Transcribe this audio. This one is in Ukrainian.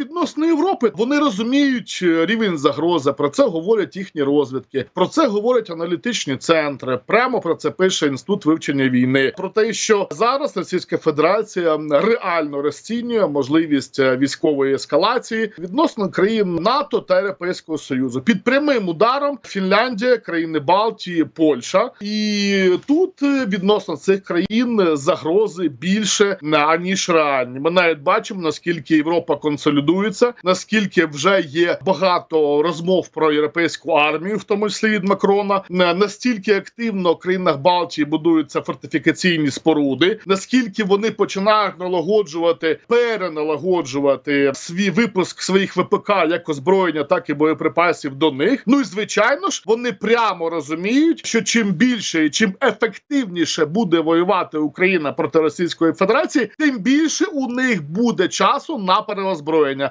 Відносно Європи вони розуміють е, рівень загрози. Про це говорять їхні розвідки. Про це говорять аналітичні центри. Прямо про це пише інститут вивчення війни. Про те, що зараз Російська Федерація реально розцінює можливість е, військової ескалації відносно країн НАТО та Європейського Союзу під прямим ударом Фінляндія, країни Балтії, Польща. І тут е, відносно цих країн загрози більше аніж реальні. Ми навіть бачимо наскільки Європа консолідується, наскільки вже є багато розмов про європейську армію, в тому числі від Макрона. Настільки активно в країнах Балтії будуються фортифікаційні споруди, наскільки вони починають налагоджувати, переналагоджувати свій випуск своїх ВПК як озброєння, так і боєприпасів до них. Ну і звичайно ж, вони прямо розуміють, що чим більше і чим ефективніше буде воювати Україна проти Російської Федерації, тим більше у них буде часу на переозброєння.